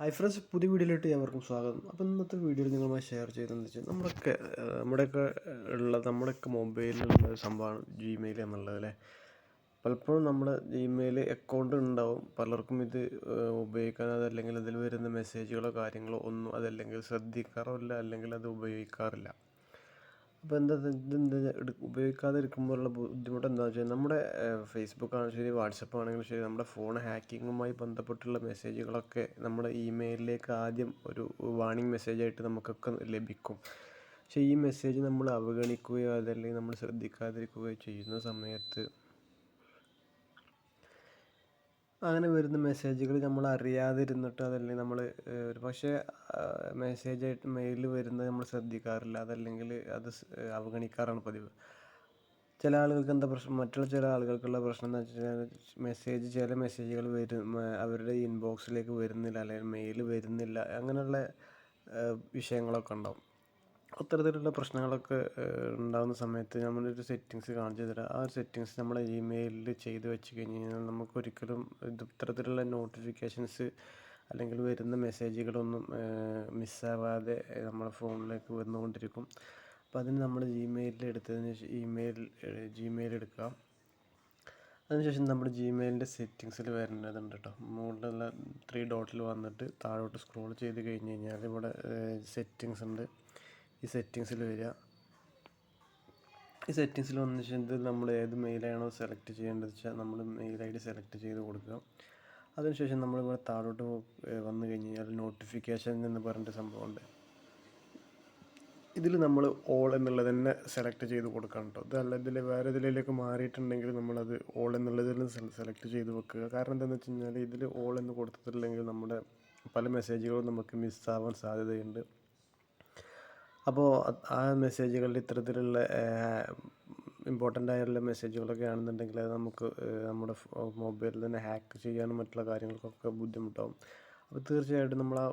Hi friends പുതിയ വീഡിയോയിലോട്ട് ഏവർക്കും സ്വാഗതം. അപ്പോൾ ഇന്നത്തെ വീഡിയോയിൽ നിങ്ങളുമായി ഷെയർ ചെയ്തതെന്ന് വെച്ചാൽ നമ്മുടെയൊക്കെ നമ്മുടെയൊക്കെ ഉള്ള നമ്മുടെയൊക്കെ മൊബൈലിലുള്ള ഒരു സംഭവമാണ് ജിമെയിൽ എന്നുള്ളത് അല്ലേ? പലപ്പോഴും നമ്മുടെ ജിമെയിൽ അക്കൗണ്ട് ഉണ്ടാവും. പലർക്കും ഇത് ഉപയോഗിക്കാൻ അതല്ലെങ്കിൽ അതിൽ വരുന്ന മെസ്സേജുകളോ കാര്യങ്ങളോ ഒന്നും അതല്ലെങ്കിൽ ശ്രദ്ധിക്കാറില്ല അല്ലെങ്കിൽ അത് ഉപയോഗിക്കാറില്ല. അപ്പോൾ എന്താ ഇത് ഇതെന്താ എടു ഉപയോഗിക്കാതിരിക്കുമ്പോഴുള്ള ബുദ്ധിമുട്ട് എന്താണെന്ന് വെച്ചാൽ നമ്മുടെ ഫേസ്ബുക്ക് ആണെങ്കിലും ശരി വാട്സപ്പ് ആണെങ്കിലും ശരി നമ്മുടെ ഫോൺ ഹാക്കിങ്ങുമായി ബന്ധപ്പെട്ടുള്ള മെസ്സേജുകളൊക്കെ നമ്മുടെ ഇമെയിലിലേക്ക് ആദ്യം ഒരു വാർണിംഗ് മെസ്സേജായിട്ട് നമുക്കൊക്കെ ലഭിക്കും. പക്ഷേ ഈ മെസ്സേജ് നമ്മൾ അവഗണിക്കുകയോ അതല്ലെങ്കിൽ നമ്മൾ ശ്രദ്ധിക്കാതിരിക്കുകയോ ചെയ്യുന്ന സമയത്ത് അങ്ങനെ വരുന്ന മെസ്സേജുകൾ നമ്മൾ അറിയാതിരുന്നിട്ട് അതല്ലെങ്കിൽ നമ്മൾ ഒരു പക്ഷേ മെസ്സേജായിട്ട് മെയിൽ വരുന്നത് നമ്മൾ ശ്രദ്ധിക്കാറില്ല. അതല്ലെങ്കിൽ അത് അവഗണിക്കാറാണ് പതിവ്. ചില ആളുകൾക്ക് എന്താ പ്രശ്നം? മറ്റുള്ള ചില ആളുകൾക്കുള്ള പ്രശ്നം എന്ന് വെച്ചാൽ മെസ്സേജ് ചില മെസ്സേജുകൾ വരും അവരുടെ ഇൻബോക്സിലേക്ക് വരുന്നില്ല അല്ലെങ്കിൽ മെയിൽ വരുന്നില്ല അങ്ങനെയുള്ള വിഷയങ്ങളൊക്കെ ഉണ്ടാവും. അത്തരത്തിലുള്ള പ്രശ്നങ്ങളൊക്കെ ഉണ്ടാകുന്ന സമയത്ത് നമ്മളൊരു സെറ്റിങ്സ് കാണിച്ചു തരാം ആ ഒരു സെറ്റിങ്സ് നമ്മളെ ഇമെയിലിൽ ചെയ്ത് വെച്ച് കഴിഞ്ഞ് കഴിഞ്ഞാൽ നമുക്ക് ഒരിക്കലും ഇത് ഇത്തരത്തിലുള്ള നോട്ടിഫിക്കേഷൻസ് അല്ലെങ്കിൽ വരുന്ന മെസ്സേജുകളൊന്നും മിസ്സാവാതെ നമ്മുടെ ഫോണിലേക്ക് വന്നുകൊണ്ടിരിക്കും. അപ്പോൾ അതിന് നമ്മൾ ജിമെയിലിൽ എടുത്തതിന് ശേഷം ഇമെയിൽ ജിമെയിൽ എടുക്കുക. അതിനുശേഷം നമ്മുടെ ജിമെയിലിന്റെ സെറ്റിങ്സിൽ വരേണ്ടതുണ്ട് കേട്ടോ മുകളിലുള്ള ത്രീ ഡോട്ടിൽ വന്നിട്ട് താഴോട്ട് സ്ക്രോൾ ചെയ്ത് കഴിഞ്ഞ് കഴിഞ്ഞാൽ ഇവിടെ സെറ്റിങ്സ് ഉണ്ട്. ഈ സെറ്റിങ്സിൽ വരിക. ഈ സെറ്റിങ്സിൽ വന്ന ശേഷം നമ്മൾ ഏത് മെയിലാണോ സെലക്ട് ചെയ്യേണ്ടത് വെച്ചാൽ നമ്മൾ മെയിൽ ഐ ഡി സെലക്ട് ചെയ്ത് കൊടുക്കുക. അതിനുശേഷം നമ്മൾ ഇവിടെ താഴോട്ട് വന്നു കഴിഞ്ഞ് കഴിഞ്ഞാൽ നോട്ടിഫിക്കേഷൻ എന്ന് പറഞ്ഞിട്ട് സംഭവമുണ്ട്. ഇതിൽ നമ്മൾ ഓൾ എന്നുള്ളത് തന്നെ സെലക്ട് ചെയ്ത് കൊടുക്കണം കേട്ടോ ഇതല്ല ഇതിൽ വേറെ ഇതിലേക്ക് മാറിയിട്ടുണ്ടെങ്കിൽ നമ്മളത് ഓൾ എന്നുള്ളതിൽ സെലക്ട് ചെയ്ത് വെക്കുക. കാരണം എന്താണെന്ന് വെച്ച് കഴിഞ്ഞാൽ ഇതിൽ ഓൾ എന്ന് കൊടുത്തിട്ടില്ലെങ്കിൽ നമ്മുടെ പല മെസ്സേജുകളും നമുക്ക് മിസ്സാവാൻ സാധ്യതയുണ്ട്. അപ്പോൾ ആ മെസ്സേജുകളിൽ ഇത്തരത്തിലുള്ള ഇമ്പോർട്ടന്റ് ആയിട്ടുള്ള മെസ്സേജുകളൊക്കെ ആണെന്നുണ്ടെങ്കിൽ അത് നമുക്ക് നമ്മുടെ മൊബൈലിൽ തന്നെ ഹാക്ക് ചെയ്യാനും മറ്റുള്ള കാര്യങ്ങൾക്കൊക്കെ ബുദ്ധിമുട്ടാവും. അപ്പോൾ തീർച്ചയായിട്ടും നമ്മൾ ആ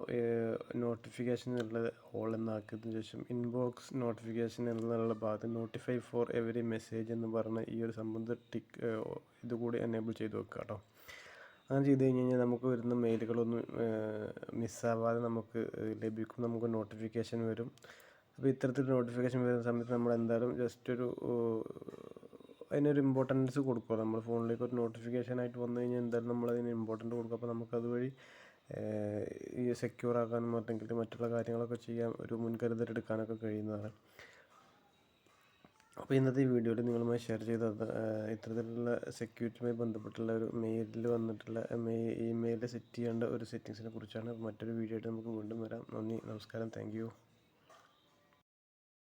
നോട്ടിഫിക്കേഷൻ എന്നുള്ളത് ഓൾ എന്നാക്കിയതിന് ശേഷം ഇൻബോക്സ് നോട്ടിഫിക്കേഷൻ എന്നുള്ള ഭാഗത്ത് നോട്ടിഫൈ ഫോർ എവറി മെസ്സേജ് എന്ന് പറഞ്ഞ ഈ ഒരു സംബന്ധ ടിക് ഇതുകൂടി എനേബിൾ ചെയ്ത് വെക്കുക കേട്ടോ. അങ്ങനെ ചെയ്ത് കഴിഞ്ഞ് കഴിഞ്ഞാൽ നമുക്ക് വരുന്ന മെയിലുകളൊന്നും മിസ്സാവാതെ നമുക്ക് ലഭിക്കും. നമുക്ക് നോട്ടിഫിക്കേഷൻ വരും. അപ്പോൾ ഇത്തരത്തിൽ നോട്ടിഫിക്കേഷൻ വരുന്ന സമയത്ത് നമ്മൾ എന്തായാലും ജസ്റ്റ് ഒരു അതിനൊരു ഇമ്പോർട്ടൻസ് കൊടുക്കുക നമ്മൾ ഫോണിലേക്ക് ഒരു നോട്ടിഫിക്കേഷൻ ആയിട്ട് വന്നു കഴിഞ്ഞാൽ എന്തായാലും നമ്മൾ അതിന് ഇമ്പോർട്ടന്റ് കൊടുക്കുക അപ്പോൾ നമുക്ക് അതുവഴി ഈ സെക്യൂർ ആക്കാനും അല്ലെങ്കിൽ മറ്റുള്ള കാര്യങ്ങളൊക്കെ ചെയ്യാൻ ഒരു മുൻകരുതൽ എടുക്കാനൊക്കെ കഴിയുന്നതാണ്. അപ്പോൾ ഇന്നത്തെ ഈ വീഡിയോയിൽ നിങ്ങളുമായി ഷെയർ ചെയ്തത് ഇത്തരത്തിലുള്ള സെക്യൂരിറ്റിയുമായി ബന്ധപ്പെട്ടുള്ള ഒരു മെയിലിൽ വന്നിട്ടുള്ള മെയിൽ ഇമെയിൽ സെറ്റ് ചെയ്യേണ്ട ഒരു സെറ്റിങ്സിനെ കുറിച്ചാണ്. മറ്റൊരു വീഡിയോ ആയിട്ട് നമുക്ക് വീണ്ടും വരാം. നന്ദി നമസ്കാരം. താങ്ക്